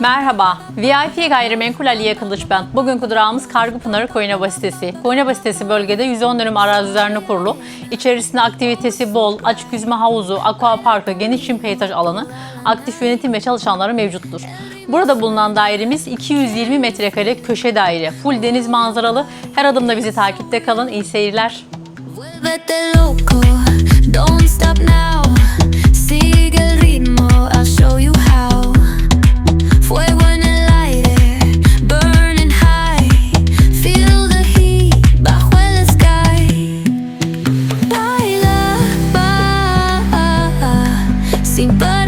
Merhaba, VIP Gayrimenkul Aliye Kılıç ben. Bugünkü durağımız Kargıpınar Koyunaba sitesi. Koyunaba sitesi bölgede 110 dönüm arazi üzerine kurulu. İçerisinde aktivitesi bol, açık yüzme havuzu, aqua parkı, geniş çim peyzaj alanı, aktif yönetim ve çalışanları mevcuttur. Burada bulunan dairemiz 220 metrekare köşe daire. Full deniz manzaralı. Her adımda bizi takipte kalın. İyi seyirler. See, but